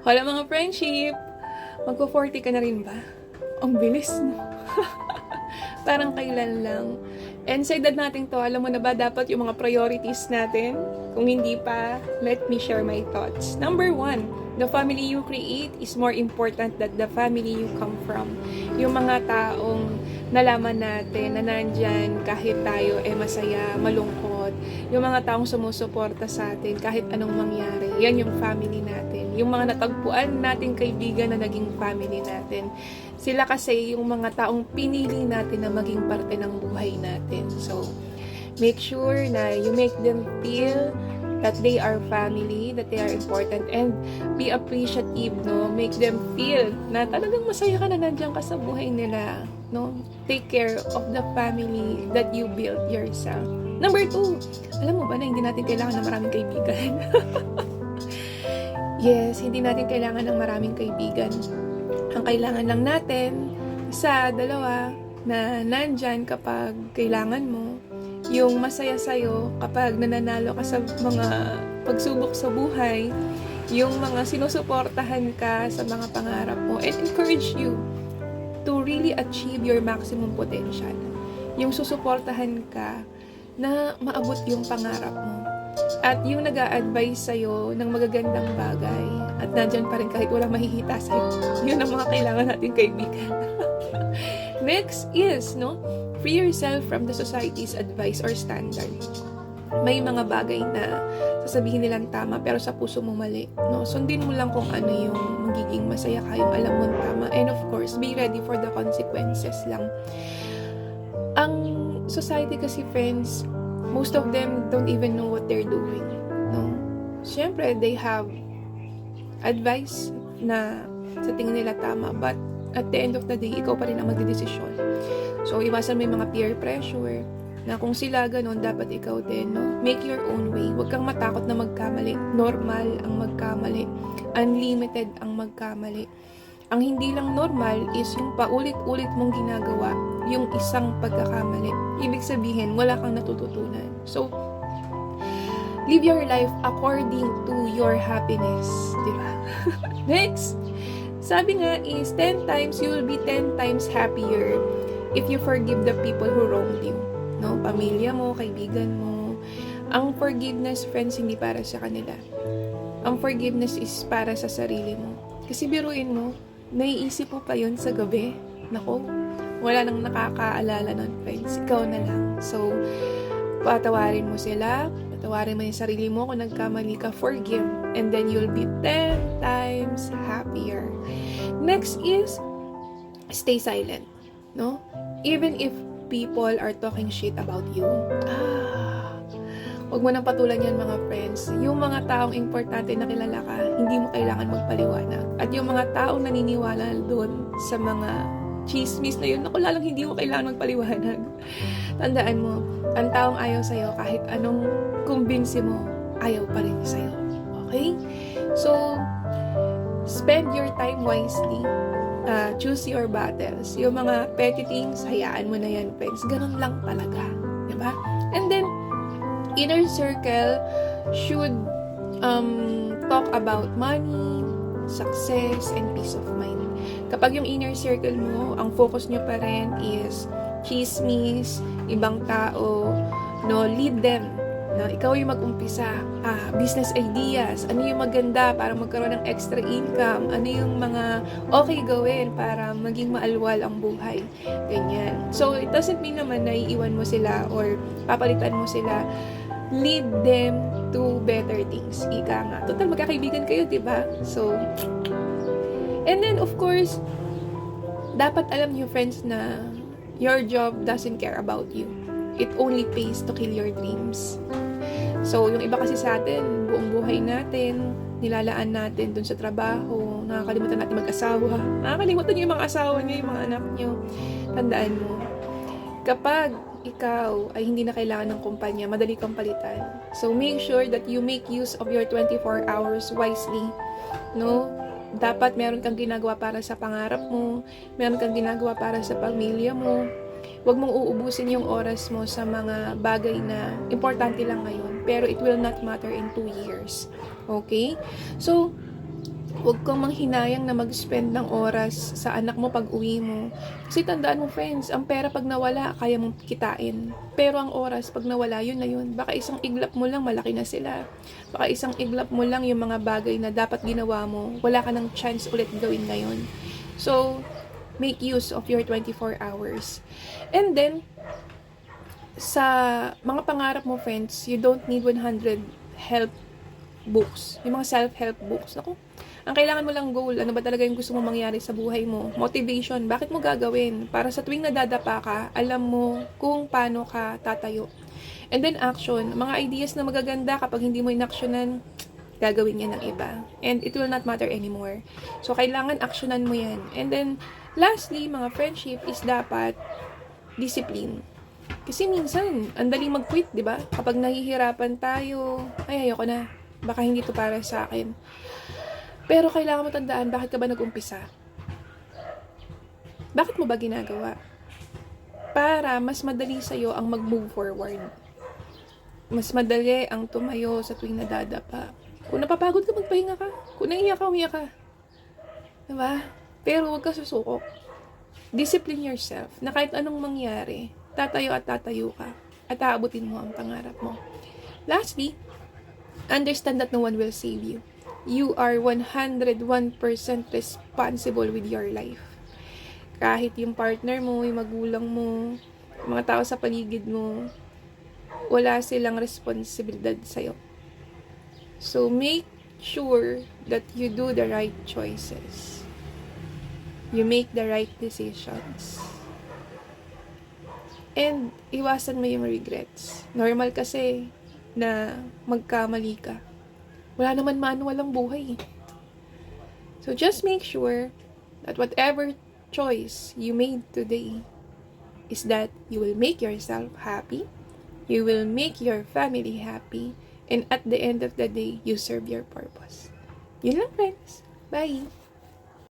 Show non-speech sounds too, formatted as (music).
Hola mga friendship! Magpo-40 ka na rin ba? Ang bilis, no? (laughs) Parang kailan lang. And sa edad natin to, alam mo na ba dapat yung mga priorities natin? Kung hindi pa, let me share my thoughts. Number one, the family you create is more important than the family you come from. Yung mga taong nalaman natin na nandyan kahit tayo eh masaya, malungkot. Yung mga taong sumusuporta sa atin kahit anong mangyari. Yan yung family natin. Yung mga natagpuan nating kaibigan na naging family natin. Sila kasi yung mga taong pinili natin na maging parte ng buhay natin. So, make sure na you make them feel that they are family, that they are important, and be appreciative, no? Make them feel na talagang masaya ka na nandiyan ka sa buhay nila, no? Take care of the family that you built yourself. Number two, alam mo ba na hindi natin kailangan ng maraming kaibigan? (laughs) yes, hindi natin kailangan ng maraming kaibigan. Ang kailangan lang natin, isa, dalawa, na nandyan kapag kailangan mo, yung masaya sa'yo kapag nananalo ka sa mga pagsubok sa buhay, yung mga sinusuportahan ka sa mga pangarap mo, and encourage you to really achieve your maximum potential. Yung susuportahan ka na maabot yung pangarap mo. At yung nag advise sa'yo ng magagandang bagay at nandyan pa rin kahit walang mahihita sa'yo. (laughs) Yun ang mga kailangan natin kaibigan. (laughs) Next is, no, free yourself from the society's advice or standard. May mga bagay na sasabihin nilang tama pero sa puso mo mali. No? Sundin mo lang kung ano yung magiging masaya ka, yung alam mo tama. And of course, be ready for the consequences lang. Ang society kasi, friends, most of them don't even know what they're doing. No? Siyempre, they have advice na sa tingin nila tama, but at the end of the day, ikaw pa rin ang magdidesisyon. So, iwasan mo yung mga peer pressure, na kung sila ganun, dapat ikaw din, no? Make your own way. Huwag kang matakot na magkamali. Normal ang magkamali. Unlimited ang magkamali. Ang hindi lang normal is yung paulit-ulit mong ginagawa yung isang pagkakamali. Ibig sabihin, wala kang natututunan. So, live your life according to your happiness. Di ba? (laughs) Next, sabi nga is 10 times, you will be 10 times happier if you forgive the people who wronged you. No? Pamilya mo, kaibigan mo. Ang forgiveness, friends, hindi para sa kanila. Ang forgiveness is para sa sarili mo. Kasi biruin mo, naiisip mo pa yun sa gabi. Nako, wala nang nakakaalala nun, friends. Ikaw na lang. So, patawarin mo sila, patawarin mo yung sarili mo kung nagkamali ka, forgive. And then you'll be 10 times happier. Next is, stay silent. No? Even if people are talking shit about you, ah, Huwag mo nang patulan yan mga friends. Yung mga taong importante na kilala ka, hindi mo kailangan magpaliwanag. At yung mga taong naniniwala doon sa mga chismis na yun, ako lalang hindi mo kailangan magpaliwanag. Tandaan mo, ang taong ayaw sa'yo, kahit anong kumbinsi mo, ayaw pa rin sa'yo. Okay? So, spend your time wisely. Uh, choose your battles. Yung mga petty things, hayaan mo na yan, friends. Ganun lang talaga. Diba? And then, inner circle should um, talk about money, success, and peace of mind. Kapag yung inner circle mo, ang focus nyo pa rin is chismis, ibang tao, no, lead them. No, ikaw yung mag-umpisa. Ah, business ideas. Ano yung maganda para magkaroon ng extra income? Ano yung mga okay gawin para maging maalwal ang buhay? Ganyan. So, it doesn't mean naman na iiwan mo sila or papalitan mo sila lead them to better things. Ika nga. Total, magkakaibigan kayo, di ba? So, and then, of course, dapat alam niyo, friends, na your job doesn't care about you. It only pays to kill your dreams. So, yung iba kasi sa atin, buong buhay natin, nilalaan natin dun sa trabaho, nakakalimutan natin mag-asawa, nakakalimutan niyo yung mga asawa niyo, yung mga anak niyo. Tandaan mo, kapag ikaw ay hindi na kailangan ng kumpanya, madali kang palitan. So, make sure that you make use of your 24 hours wisely. No? Dapat meron kang ginagawa para sa pangarap mo, meron kang ginagawa para sa pamilya mo. Huwag mong uubusin yung oras mo sa mga bagay na importante lang ngayon, pero it will not matter in two years. Okay? So, Huwag kang manghinayang na mag-spend ng oras sa anak mo pag uwi mo. Kasi tandaan mo friends, ang pera pag nawala, kaya mong kitain. Pero ang oras pag nawala, yun na yun. Baka isang iglap mo lang, malaki na sila. Baka isang iglap mo lang yung mga bagay na dapat ginawa mo, wala ka ng chance ulit gawin ngayon. So, make use of your 24 hours. And then, sa mga pangarap mo, friends, you don't need 100 help books. Yung mga self-help books. Naku, ang kailangan mo lang goal, ano ba talaga yung gusto mo mangyari sa buhay mo? Motivation, bakit mo gagawin? Para sa tuwing nadadapa ka, alam mo kung paano ka tatayo. And then action, mga ideas na magaganda kapag hindi mo inaksyonan, gagawin yan ng iba. And it will not matter anymore. So, kailangan aksyonan mo yan. And then, lastly, mga friendship is dapat discipline. Kasi minsan, ang daling mag-quit, di ba? Kapag nahihirapan tayo, ay, ayoko na. Baka hindi to para sa akin. Pero kailangan mo tandaan, bakit ka ba nag-umpisa? Bakit mo ba ginagawa? Para mas madali sa'yo ang mag-move forward. Mas madali ang tumayo sa tuwing nadadapa. Kung napapagod ka, magpahinga ka. Kung naiiyak ka, umiyak ka. Diba? Pero huwag ka susuko. Discipline yourself na kahit anong mangyari, tatayo at tatayo ka at aabutin mo ang pangarap mo. Lastly, understand that no one will save you. You are 101% responsible with your life. Kahit yung partner mo, yung magulang mo, mga tao sa paligid mo, wala silang responsibilidad sa'yo. So, make sure that you do the right choices. You make the right decisions. And, iwasan mo yung regrets. Normal kasi na magkamali ka. Wala naman manual ang buhay. eh. So, just make sure that whatever choice you made today is that you will make yourself happy, you will make your family happy, and at the end of the day, you serve your purpose. Yun lang, friends. Bye!